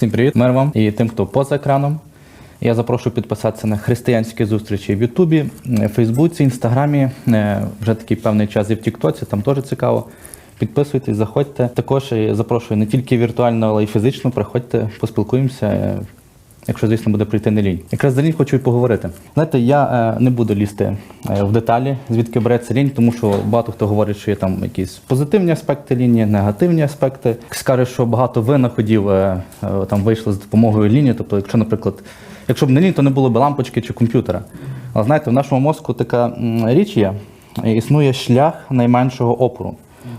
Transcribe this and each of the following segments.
Всім привіт, мир вам і тим, хто поза екраном. Я запрошую підписатися на християнські зустрічі в Ютубі, е, Фейсбуці, Інстаграмі. Е, Вже такий певний час і в Тіктоці, там теж цікаво. Підписуйтесь, заходьте. Також запрошую не тільки віртуально, але й фізично. Приходьте, поспілкуємося. Якщо, звісно, буде прийти не лінь. Якраз за лінь хочу і поговорити. Знаєте, я е, не буду лізти е, в деталі, звідки береться лінь, тому що багато хто говорить, що є там якісь позитивні аспекти лінії, негативні аспекти. Скаже, що багато винаходів е, там вийшли з допомогою лінії. Тобто, якщо, наприклад, якщо б не лінь, то не було б лампочки чи комп'ютера. Але знаєте, в нашому мозку така річ є, існує шлях найменшого опору.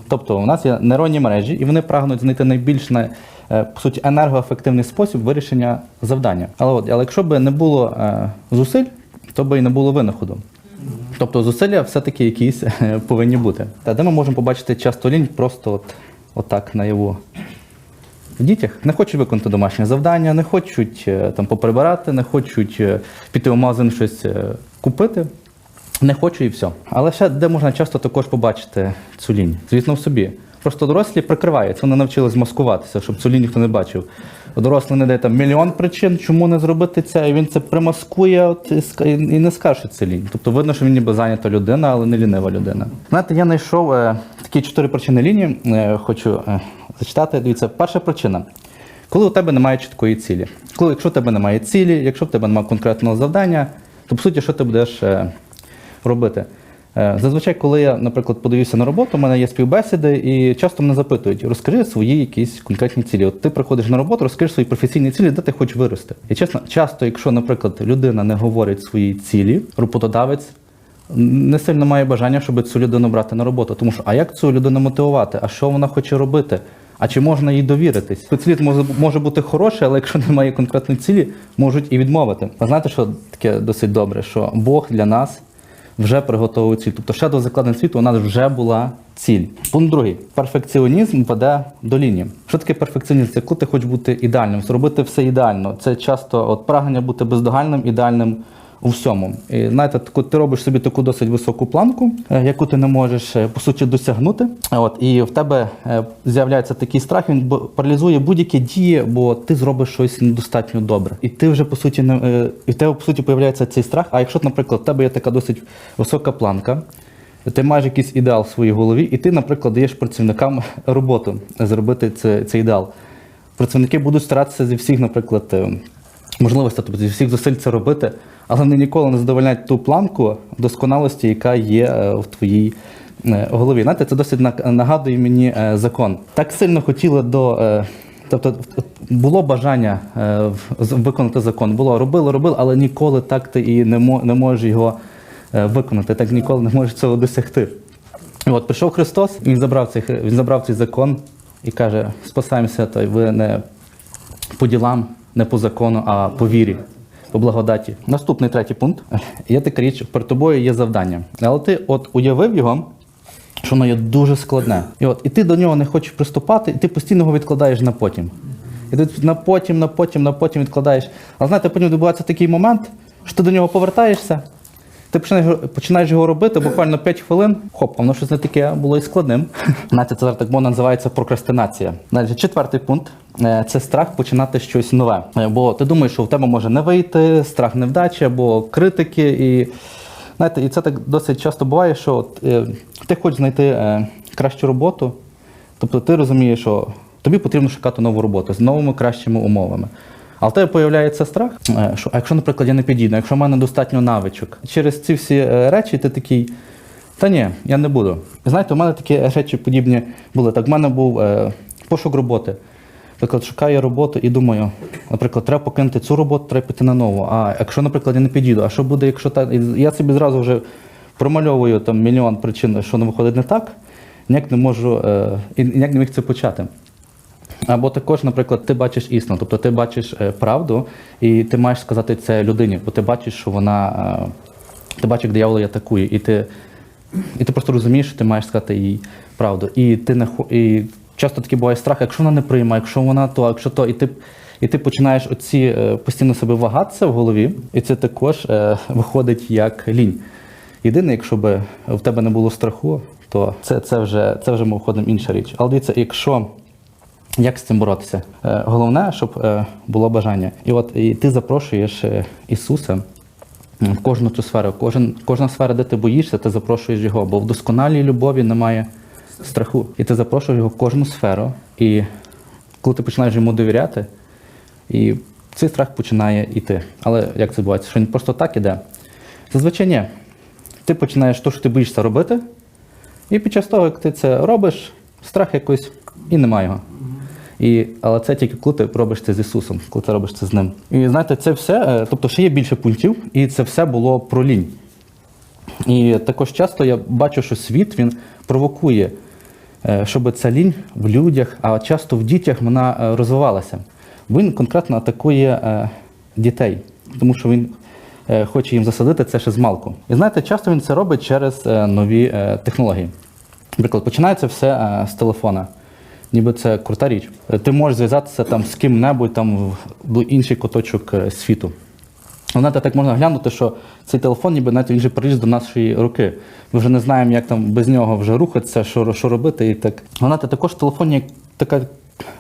Тобто у нас є нейронні мережі, і вони прагнуть знайти найбільш на, е, по суті енергоефективний спосіб вирішення завдання. Але от, але якщо б не було е, зусиль, то би і не було винаходу. Тобто зусилля все-таки якісь е, повинні бути. Та де ми можемо побачити часто лінь просто от, отак наяву. В дітях не хочуть виконати домашнє завдання, не хочуть там поприбирати, не хочуть піти в магазин щось купити. Не хочу і все. Але ще де можна часто також побачити цю лінь? Звісно, в собі. Просто дорослі прикриваються, вони навчились маскуватися, щоб цю лінь ніхто не бачив. Дорослий не дає там мільйон причин, чому не зробити це, і він це примаскує от, і, і не скаже, що це лінь. Тобто видно, що він ніби зайнята людина, але не лінива людина. Знаєте, я знайшов е, такі чотири причини лінії, е, хочу е, зачитати. Дивіться, перша причина. Коли у тебе немає чіткої цілі. Коли, якщо у тебе немає цілі, якщо в тебе немає конкретного завдання, то по суті, що ти будеш е, робити? Е, Зазвичай, коли я, наприклад, подаюся на роботу, у мене є співбесіди, і часто мене запитують, розкажи свої якісь конкретні цілі. От ти приходиш на роботу, розкажи свої професійні цілі, де ти хочеш вирости. І чесно, часто, якщо, наприклад, людина не говорить свої цілі, роботодавець не сильно має бажання, щоб цю людину брати на роботу. Тому що, а як цю людину мотивувати? А що вона хоче робити? А чи можна їй довіритись? Спеціаліст може, може бути хороший, але якщо немає конкретної цілі, можуть і відмовити. А знаєте, що таке досить добре? Що Бог для нас вже приготовив ціль. Тобто ще до закладень світу у нас вже була ціль. Пункт другий. Перфекціонізм веде до лінії. Що таке перфекціонізм? Це коли ти хочеш бути ідеальним, зробити все ідеально. Це часто от прагнення бути бездоганним, ідеальним у всьому. І знаєте, таку, ти робиш собі таку досить високу планку, е, яку ти не можеш е, по суті досягнути. От і в тебе е, з'являється такий страх, він паралізує будь-які дії, бо ти зробиш щось недостатньо добре. І ти вже по суті не і в тебе по суті появляється цей страх. А якщо, наприклад, в тебе є така досить висока планка. Ти маєш якийсь ідеал в своїй голові, і ти, наприклад, даєш працівникам роботу зробити це, цей ідеал. Працівники будуть старатися зі всіх, наприклад, можливостей, тобто всіх зусиль це робити, але вони ніколи не задовольняють ту планку досконалості, яка є е, в твоїй е, голові. Знаєте, це досить нагадує мені е, закон. Так сильно хотіли до. Тобто було бажання виконати закон. Було робили, робили, але ніколи так ти і не, можеш його виконати, так ніколи не можеш цього досягти. От прийшов Христос, він забрав цей, він забрав цей закон і каже: спасаємося, то ви не по ділам, не по закону, а по вірі, по благодаті. Наступний третій пункт. Є така річ, перед тобою є завдання. Але ти от уявив його, що воно є дуже складне. І от і ти до нього не хочеш приступати, і ти постійно його відкладаєш на потім. І ти на потім, на потім, на потім відкладаєш. А знаєте, потім відбувається такий момент, що ти до нього повертаєшся. Ти починаєш, починаєш його робити буквально 5 хвилин. Хоп, воно щось не таке було і складним. Знаєте, це так мовно називається прокрастинація. Далі, четвертий пункт е, це страх починати щось нове. Е, Бо ти думаєш, що в тебе може не вийти, страх невдачі або критики. І знаєте, і це так досить часто буває, що от, е, ти хочеш знайти е, кращу роботу, тобто ти розумієш, що тобі потрібно шукати нову роботу з новими кращими умовами. А в тебе з'являється страх, е, що а якщо, наприклад, я не підійду, якщо в мене достатньо навичок, через ці всі е, речі ти такий. Та ні, я не буду. Знаєте, у мене такі речі подібні були. Так, в мене був е, пошук роботи. Наприклад, шукаю роботу і думаю, наприклад, треба покинути цю роботу, треба піти на нову. А якщо, наприклад, я не підійду, а що буде, якщо так? Я собі зразу вже промальовую там мільйон причин, що не виходить не так, ніяк не можу, е, і ніяк не міг це почати. Або також, наприклад, ти бачиш істину, тобто ти бачиш е, правду, і ти маєш сказати це людині, бо ти бачиш, що вона. е, ти бачиш, як диявол її атакує, і ти, і ти просто розумієш, що ти маєш сказати їй правду. І ти не і часто такий буває страх, якщо вона не прийме, якщо вона то, якщо то, і ти. І ти починаєш оці е, постійно себе вагатися в голові, і це також виходить як лінь. Єдине, якщо б в тебе не було страху, то це, це вже це вже ми входимо інша річ. Але дивіться, якщо Як з цим боротися? Е, Головне, щоб е, було бажання. І от і ти запрошуєш е, Ісуса в кожну цю сферу. Кожен, кожна сфера, де ти боїшся, ти запрошуєш його, бо в досконалій любові немає страху. І ти запрошуєш його в кожну сферу. І коли ти починаєш йому довіряти, і цей страх починає йти. Але як це відбувається? Що він просто так іде? Зазвичай ні. Ти починаєш те, що ти боїшся робити, і під час того, як ти це робиш, страх якось і немає його. І, але це тільки коли ти робиш це з Ісусом, коли ти робиш це з ним. І знаєте, це все, е, тобто ще є більше пунктів, і це все було про лінь. І також часто я бачу, що світ він провокує, е, щоб ця лінь в людях, а часто в дітях вона е, розвивалася. Він конкретно атакує дітей, тому що він хоче їм засадити це ще з малку. І знаєте, часто він це робить через нові технології. Наприклад, починається все з телефона. Ніби це крута річ. Ти можеш зв'язатися там з ким-небудь там в- інший куточок е, світу. Знаєте, так можна глянути, що цей телефон, ніби навіть він вже приліз до нашої руки. Ми вже не знаємо, як там без нього вже рухатися, що, що робити. І так. Знаєте, також в телефоні є така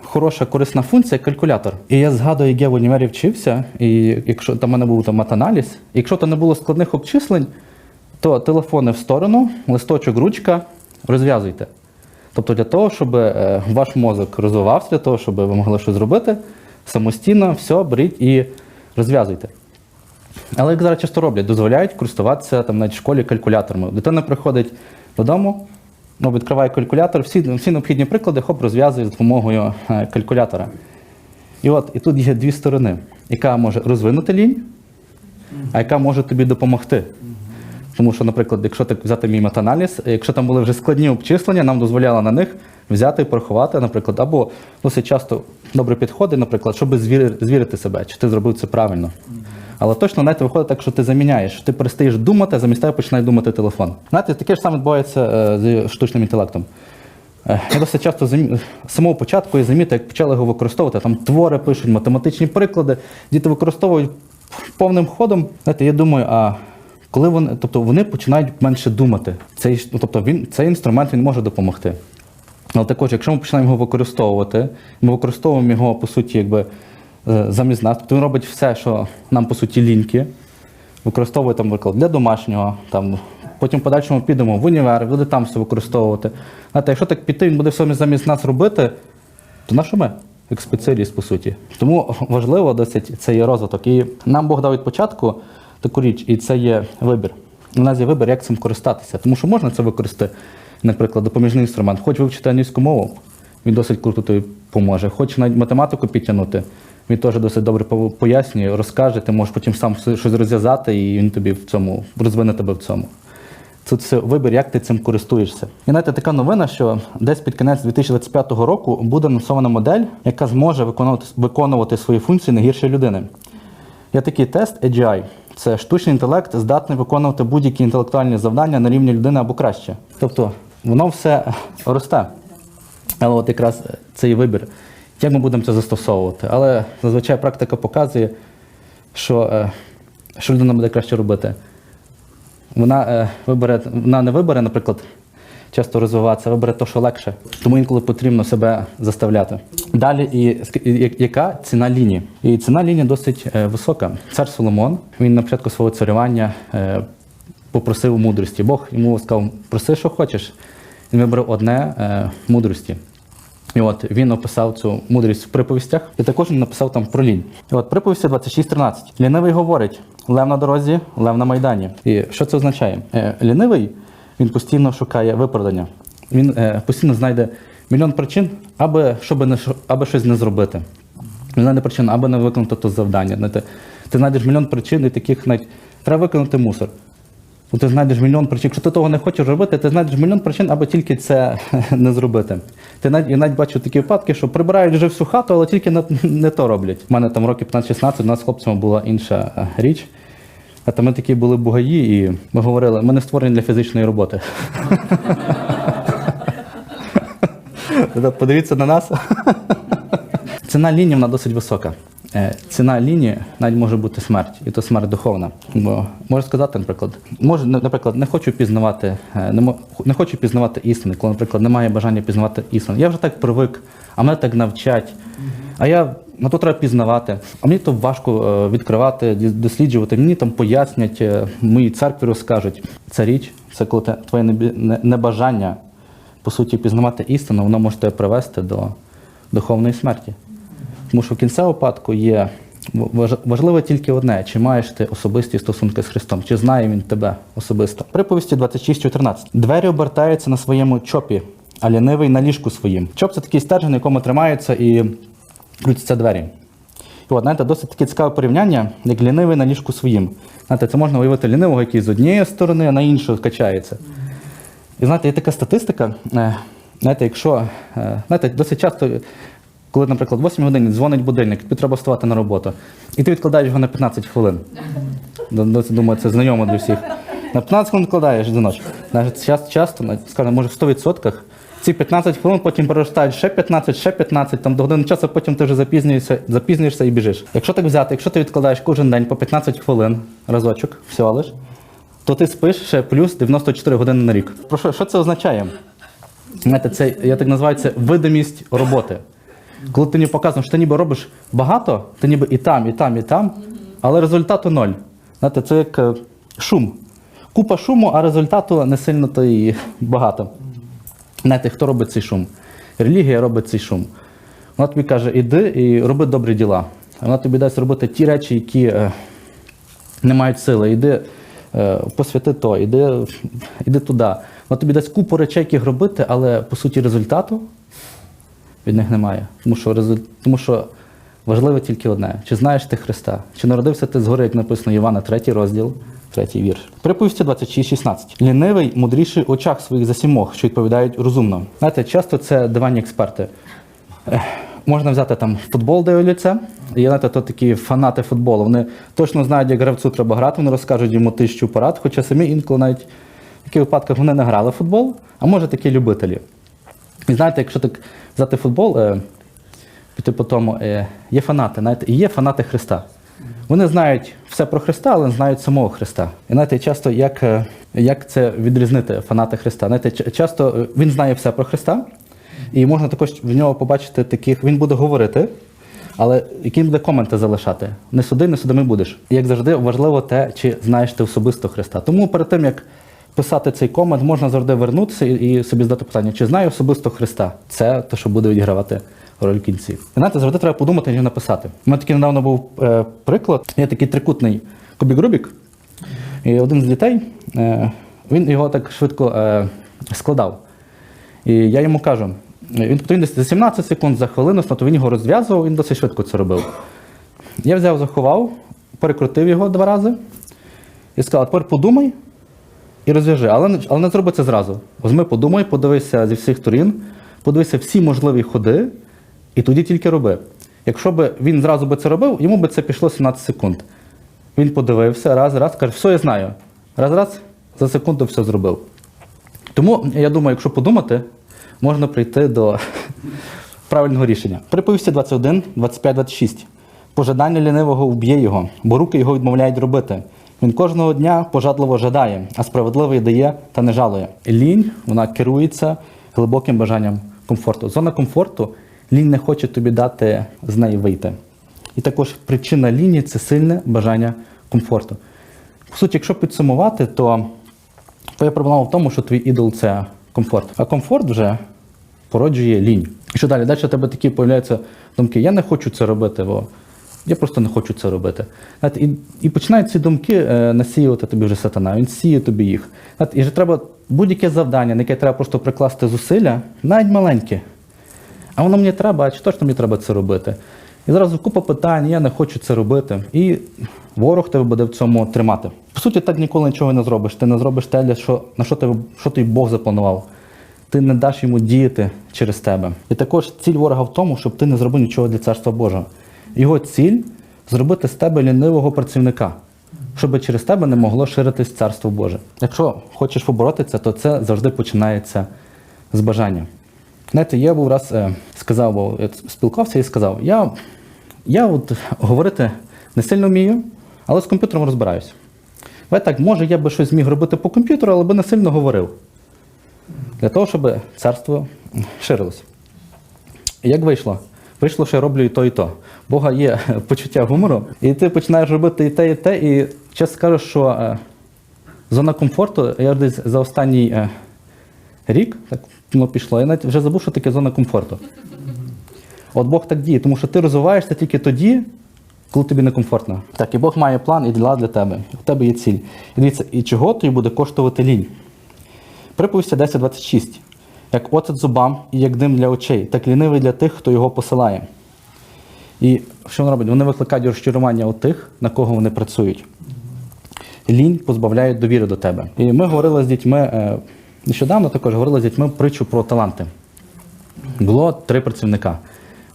хороша корисна функція калькулятор. І я згадую, як я в універі вчився, і якщо там в мене був там матаналіз, якщо то не було складних обчислень, то телефони в сторону, листочок, ручка, розв'язуйте. Тобто для того, щоб е, ваш мозок розвивався, для того, щоб ви могли щось зробити, самостійно все беріть і розв'язуйте. Але як зараз часто роблять, дозволяють користуватися там навіть в школі калькуляторами. Дитина приходить додому, ну, відкриває калькулятор, всі, всі необхідні приклади, хоп, розв'язує з допомогою е, калькулятора. І от і тут є дві сторони, яка може розвинути лінь, а яка може тобі допомогти. Тому що, наприклад, якщо так взяти мій метаналіз, якщо там були вже складні обчислення, нам дозволяло на них взяти і порахувати, наприклад, або досить часто добре підходить, наприклад, щоб звірити, себе, чи ти зробив це правильно. Але точно знаєте, виходить так, що ти заміняєш. Ти перестаєш думати, а замість тебе починає думати телефон. Знаєте, таке ж саме відбувається е, з штучним інтелектом. Е, Я досить часто з самого початку я замітив, як почали його використовувати. Там твори пишуть, математичні приклади, діти використовують повним ходом. Знаєте, я думаю, а коли вони, тобто вони починають менше думати. Цей, ну, тобто він, цей інструмент він може допомогти. Але також, якщо ми починаємо його використовувати, ми використовуємо його, по суті, якби е, замість нас, тобто він робить все, що нам, по суті, ліньки, використовує там, наприклад, для домашнього, там, потім подальшому підемо в універ, буде там все використовувати. Знаєте, якщо так піти, він буде все замість нас робити, то на що ми? Як спеціаліст, по суті. Тому важливо досить це є розвиток. І нам Бог дав від початку таку річ, і це є вибір. У нас є вибір, як цим користатися. Тому що можна це використати, наприклад, допоміжний інструмент. Хоч вивчити англійську мову, він досить круто тобі поможе. Хоч навіть математику підтягнути, він теж досить добре пояснює, розкаже, ти можеш потім сам щось розв'язати, і він тобі в цьому розвине тебе в цьому. Тут це вибір, як ти цим користуєшся. І знаєте, така новина, що десь під кінець 2025 року буде анонсована модель, яка зможе виконувати, виконувати свої функції не гірше людини. Є такий тест AGI. Це штучний інтелект, здатний виконувати будь-які інтелектуальні завдання на рівні людини або краще. Тобто воно все росте. Але от якраз цей вибір, як ми будемо це застосовувати. Але зазвичай практика показує, що, е, що людина буде краще робити. Вона е, вибере, вона не вибере, наприклад, часто розвиватися, вибере те, що легше. Тому інколи потрібно себе заставляти. Далі, і, яка ціна лінії? І ціна лінії досить е, висока. Цар Соломон, він на початку свого царювання е, попросив мудрості. Бог йому сказав, проси, що хочеш. Він вибрав одне е, мудрості. І от він описав цю мудрість в приповістях, і також написав там про лінь. І от приповісті 26.13. Лінивий говорить: лев на дорозі, лев на майдані. І що це означає? Лінивий він постійно шукає виправдання. Він е, постійно знайде мільйон причин, аби, щоб не, аби щось не зробити. Він знайде причин, аби не виконати то завдання. Знаєте, ти знайдеш мільйон причин, і таких навіть треба виконати мусор. Ти знайдеш мільйон причин. Якщо ти того не хочеш робити, ти знайдеш мільйон причин, аби тільки це не зробити. Ти навіть, я навіть бачу такі випадки, що прибирають вже всю хату, але тільки не, не то роблять. У мене там років 15-16, у нас з хлопцями була інша е, річ. А то ми такі були бугаї, і ми говорили, ми не створені для фізичної роботи. Подивіться на нас. ціна лінії вона досить висока. Е, Ціна лінії навіть може бути смерть, і то смерть духовна. Бо можу сказати, наприклад, може, наприклад, не хочу пізнавати, е, не, не хочу пізнавати істини, коли, наприклад, немає бажання пізнавати істину. Я вже так привик, а мене так навчать. А я на то треба пізнавати. А мені то важко е, відкривати, досліджувати. Мені там пояснять, моїй церкві розкажуть. Це річ, це коли твоє небажання, по суті, пізнавати істину, воно може тебе привести до духовної смерті. Тому що в кінцевому випадку є важливо тільки одне: чи маєш ти особисті стосунки з Христом, чи знає він тебе особисто. Приповісті 26.14. Двері обертаються на своєму чопі, а лінивий на ліжку своїм. Чоп це такий стержень, якому тримаються і крутяться двері. І от, знаєте, досить таке цікаве порівняння, як лінивий на ліжку своїм. Знаєте, це можна уявити лінивого, який з однієї сторони, а на іншу качається. І знаєте, є така статистика. е, Знаєте, якщо е, знаєте, досить часто, коли, наприклад, в 8 годині дзвонить будильник, тобі треба вставати на роботу, і ти відкладаєш його на 15 хвилин. Думаю, це знайомо для всіх. На 15 хвилин відкладаєш дзвіночок. Навіть часто, часто, скажімо, може в 100%, ці 15 хвилин потім переростають ще 15, ще 15, там до години часу, потім ти вже запізнюєшся, запізнюєшся і біжиш. Якщо так взяти, якщо ти відкладаєш кожен день по 15 хвилин разочок, всього лиш, то ти спиш ще плюс 94 години на рік. Про що, що це означає? Знаєте, це, я так називаю це видимість роботи. Коли ти мені показуєш, що ти ніби робиш багато, ти ніби і там, і там, і там, але результату ноль. Знаєте, це як е, шум. Купа шуму, а результату не сильно то і багато. Знаєте, хто робить цей шум? Релігія робить цей шум. Вона тобі каже, іди і роби добрі діла. Вона тобі дасть робити ті речі, які е, не мають сили. Іди е, посвяти то, іди, іди туди. Вона тобі дасть купу речей, яких робити, але по суті результату від них немає. Тому що, тому що важливо тільки одне: чи знаєш ти Христа, чи народився ти згори, як написано Івана, третій розділ, третій вірш. Приповісті 26.16. Лінивий, мудріший очах своїх за сімох, що відповідають розумно. Знаєте, часто це диванні експерти. Можна взяти там футбол дивляться. І знаєте, то такі фанати футболу. Вони точно знають, як гравцю треба грати, вони розкажуть йому тисячу порад, хоча самі інколи навіть в таких випадках вони не грали в футбол, а може такі любителі. І знаєте, якщо так взяти футбол, е, піти по тому, е, є фанати, знаєте, і є фанати Христа. Вони знають все про Христа, але не знають самого Христа. І знаєте, часто як, е, як це відрізнити фанати Христа? Знаєте, часто він знає все про Христа, і можна також в нього побачити таких, він буде говорити, але які буде коменти залишати. Не суди, не судими будеш. І як завжди, важливо те, чи знаєш ти особисто Христа. Тому перед тим, як писати цей комент, можна завжди вернутися і, собі задати питання, чи знаю особисто Христа. Це те, що буде відігравати роль в кінці. Знаєте, завжди треба подумати, що написати. У мене такий недавно був е, приклад. Є такий трикутний кубік Рубік. І один з дітей, е, він його так швидко е, складав. І я йому кажу, він, він десь за 17 секунд, за хвилину, то він його розв'язував, він досить швидко це робив. Я взяв, заховав, перекрутив його два рази і сказав, тепер подумай і розв'яжи. Але, але не зроби це зразу. Возьми, подумай, подивися зі всіх сторін, подивися всі можливі ходи, і тоді тільки роби. Якщо б він зразу би це робив, йому би це пішло 17 секунд. Він подивився, раз, раз, каже, все, я знаю. Раз, раз, за секунду все зробив. Тому я думаю, якщо подумати, можна прийти до правильного рішення. Приповісті 21, 25, 26. Пожадання лінивого вб'є його, бо руки його відмовляють робити. Він кожного дня пожадливо жадає, а справедливий дає та не жалує. Лінь вона керується глибоким бажанням комфорту. Зона комфорту лінь не хоче тобі дати з неї вийти. І також причина лінії це сильне бажання комфорту. По суті, якщо підсумувати, то твоя проблема в тому, що твій ідол це комфорт. А комфорт вже породжує лінь. І що далі? Далі у тебе такі появляються думки: я не хочу це робити, бо я просто не хочу це робити. І, і починають ці думки е, насіювати тобі вже сатана, він сіє тобі їх. І вже треба будь-яке завдання, на яке треба просто прикласти зусилля, навіть маленьке. А воно мені треба, а чи точно мені треба це робити? І зразу купа питань, я не хочу це робити. І ворог тебе буде в цьому тримати. По суті, так ніколи нічого не зробиш. Ти не зробиш те, що, на що, тебе, що тобі Бог запланував. Ти не даш йому діяти через тебе. І також ціль ворога в тому, щоб ти не зробив нічого для царства Божого. Його ціль зробити з тебе лінивого працівника, щоб через тебе не могло ширитись царство Боже. Якщо хочеш побороти це, то це завжди починається з бажання. Знаєте, я був раз е, сказав, я спілкувався і сказав: я, я от говорити не сильно вмію, але з комп'ютером розбираюся. Ви так, може, я би щось зміг робити по комп'ютеру, але би не сильно говорив. Для того, щоб царство ширилося. Як вийшло? Вийшло, що я роблю і то, і то. Бога є почуття гумору, і ти починаєш робити і те, і те, і чесно скажу, що е, зона комфорту, я десь за останній е, рік, так воно пішло, я навіть вже забув, що таке зона комфорту. От Бог так діє, тому що ти розвиваєшся тільки тоді, коли тобі некомфортно. Так, і Бог має план і діла для тебе. У тебе є ціль. І дивіться, і чого тобі буде коштувати лінь? Приповісті 10.26. Як оцет зубам і як дим для очей, так лінивий для тих, хто його посилає. І що вони роблять? Вони викликають розчарування у тих, на кого вони працюють. Лінь позбавляє довіри до тебе. І ми говорили з дітьми, е, нещодавно також говорили з дітьми притчу про таланти. Було три працівника.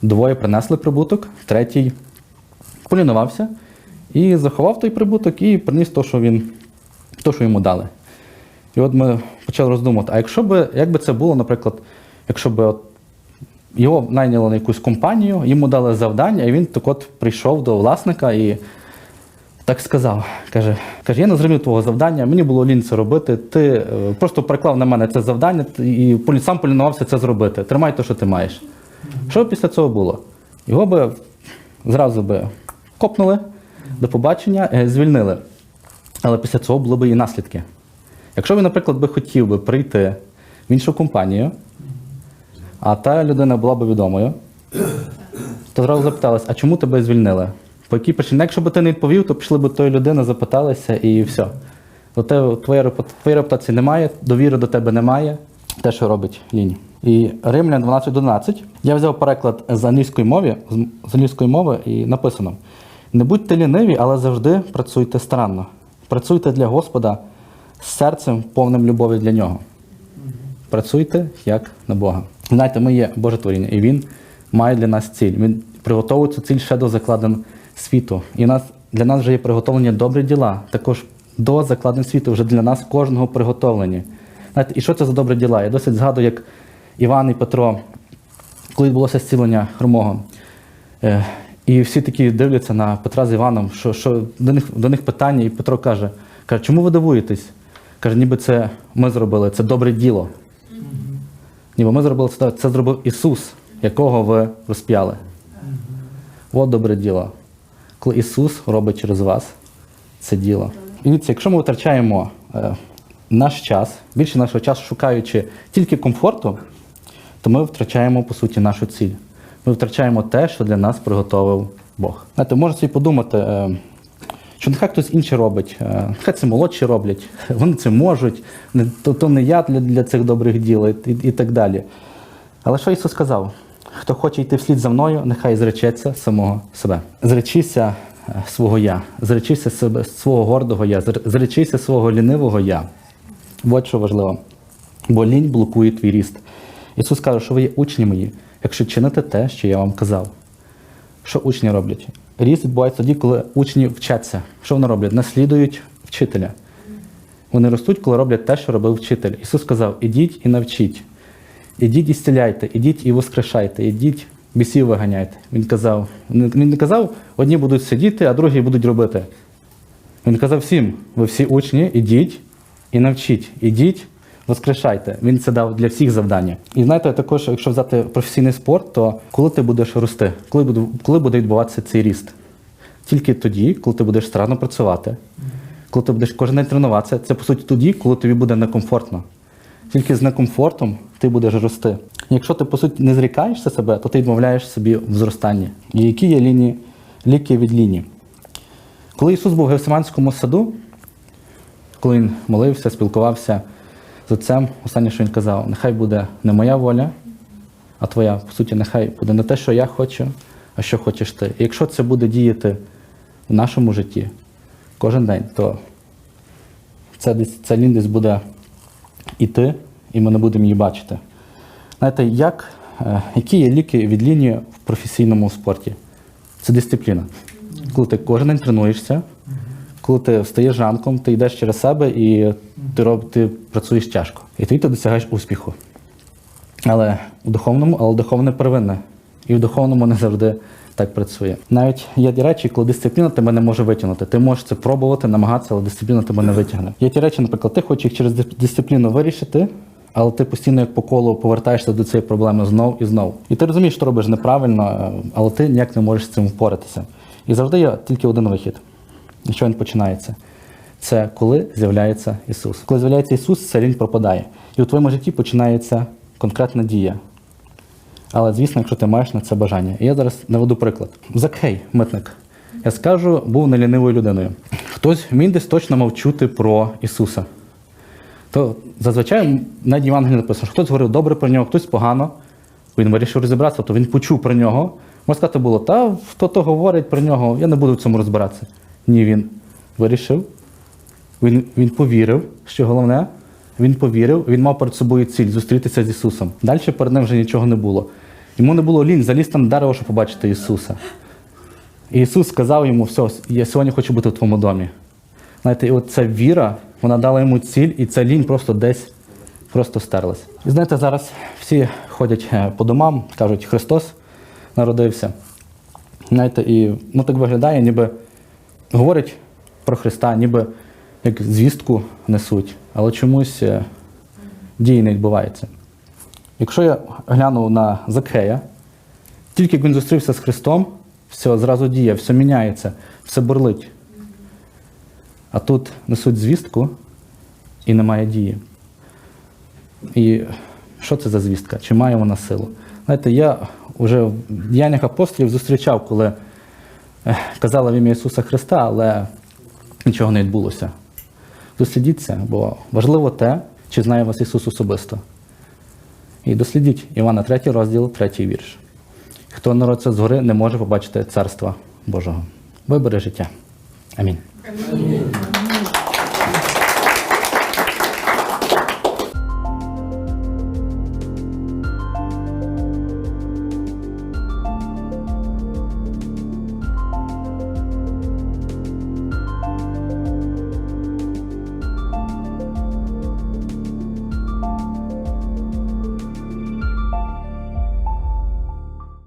Двоє принесли прибуток, третій полінувався і заховав той прибуток і приніс то, що він, то, що йому дали. І от ми почали роздумувати, а якщо би, як би це було, наприклад, якщо б от його найняли на якусь компанію, йому дали завдання, і він так от прийшов до власника і так сказав. Каже, каже, я не зрозумів твого завдання, мені було лінь це робити. Ти е, просто приклав на мене це завдання і сам полінувався це зробити. Тримай те, що ти маєш. Що після цього було? Його би зразу би копнули, до побачення, е, звільнили. Але після цього були б і наслідки. Якщо він, наприклад, би хотів би прийти в іншу компанію, а та людина була б відомою, то зразу запиталась, а чому тебе звільнили? По якій причині? Якщо б ти не відповів, то пішли б тої людини, запиталися і все. Репу- твоєї репутації немає, довіри до тебе немає. Те, що робить лінь. І Римлян 12.11. Я взяв переклад з англійської мови, з- англійської мови і написано: не будьте ліниві, але завжди працюйте старанно. Працюйте для Господа з серцем, повним любові для нього. Працюйте як на Бога. Знаєте, ми є Боже творіння, і Він має для нас ціль. Він приготовує цю ціль ще до закладин світу. І нас, для нас вже є приготовлені добрі діла. Також до закладин світу вже для нас кожного приготовлені. Знаєте, і що це за добрі діла? Я досить згадую, як Іван і Петро, коли відбулося зцілення хромого. Е, І всі такі дивляться на Петра з Іваном, що, що до, них, до них питання, і Петро каже, каже, чому ви дивуєтесь? Каже, ніби це ми зробили, це добре діло. Ніби ми зробили це, це зробив Ісус, якого ви розп'яли. От добре діло. Коли Ісус робить через вас це діло. І дивіться, якщо ми витрачаємо е, наш час, більше нашого часу шукаючи тільки комфорту, то ми втрачаємо, по суті, нашу ціль. Ми втрачаємо те, що для нас приготовив Бог. Знаєте, можете собі подумати, е, що нехай хтось інший робить, е, нехай це молодші роблять, вони це можуть, то, то не я для, для цих добрих діл і, і, і так далі. Але що Ісус сказав? Хто хоче йти вслід за мною, нехай зречеться самого себе. Зречися е, свого я, зречися себе, свого гордого я, зречися свого лінивого я. От що важливо. Бо лінь блокує твій ріст. Ісус каже, що ви є учні мої, якщо чините те, що я вам казав. Що учні роблять? Ріст відбувається тоді, коли учні вчаться. Що вони роблять? Наслідують вчителя. Вони ростуть, коли роблять те, що робив вчитель. Ісус сказав: ідіть і навчіть. Ідіть і зціляйте, ідіть і воскрешайте, ідіть, бісів виганяйте. Він казав, він не казав, одні будуть сидіти, а другі будуть робити. Він казав всім: ви всі учні, ідіть і навчіть, ідіть, воскрешайте. Він це дав для всіх завдання. І знаєте, також, якщо взяти професійний спорт, то коли ти будеш рости, коли буде, коли буде відбуватися цей ріст? Тільки тоді, коли ти будеш старанно працювати, коли ти будеш кожен день тренуватися, це по суті тоді, коли тобі буде некомфортно. Тільки з некомфортом ти будеш рости. Якщо ти, по суті, не зрікаєшся себе, то ти відмовляєш собі в зростанні. І які є лінії, ліки від лінії? Коли Ісус був в Гефсиманському саду, коли він молився, спілкувався з отцем, останнє, що він казав, нехай буде не моя воля, а твоя. По суті, нехай буде не те, що я хочу, а що хочеш ти. І якщо це буде діяти в нашому житті кожен день, то ця лінь десь буде іти, і ми не будемо її бачити. Знаєте, як, е, які є ліки від лінії в професійному спорті? Це дисципліна. Коли ти кожен день тренуєшся, коли ти встаєш ранком, ти йдеш через себе і ти, роб, ти працюєш тяжко. І тоді ти досягаєш успіху. Але в духовному, але духовне первинне. І в духовному не завжди так працює. Навіть є ті речі, коли дисципліна тебе не може витягнути. Ти можеш це пробувати, намагатися, але дисципліна тебе не витягне. Є ті речі, наприклад, ти хочеш їх через дисципліну вирішити, але ти постійно як по колу повертаєшся до цієї проблеми знов і знов. І ти розумієш, що робиш неправильно, але ти ніяк не можеш з цим впоратися. І завжди є тільки один вихід. Що він починається? Це коли з'являється Ісус. Коли з'являється Ісус, ця лінь пропадає. І у твоєму житті починається конкретна дія. Але звісно, якщо ти маєш на це бажання. І я зараз наведу приклад. Закхей, митник. Я скажу, був нелінивою людиною. Хтось він десь точно мав чути про Ісуса. То зазвичай навіть Євангелії написано, що хтось говорив добре про нього, хтось погано. Він вирішив розібратися, то він почув про нього. Можна сказати було, та хто то говорить про нього, я не буду в цьому розбиратися. Ні, він вирішив, він, він повірив, що головне, він повірив, він мав перед собою ціль зустрітися з Ісусом. Далі перед ним вже нічого не було. Йому не було лінь залізти на дерево, щоб побачити Ісуса. І Ісус сказав йому, все, я сьогодні хочу бути в твоєму домі. Знаєте, і от ця віра, вона дала йому ціль, і ця лінь просто десь просто стерлась. І знаєте, зараз всі ходять е, по домам, кажуть, Христос народився. Знаєте, і ну, так виглядає, ніби говорять про Христа, ніби як звістку несуть, але чомусь е, дії не відбувається. Якщо я гляну на Закхея, тільки як він зустрівся з Христом, все зразу діє, все міняється, все бурлить. А тут несуть звістку і немає дії. І що це за звістка? Чи має вона силу? Знаєте, я вже в діяннях апостолів зустрічав, коли казали в ім'я Ісуса Христа, але нічого не відбулося. Дослідіться, бо важливо те, чи знає вас Ісус особисто. І дослідіть Івана 3 розділ, 3 вірш. Хто народиться згори, не може побачити Царства Божого. Вибери життя. Амінь. Амінь.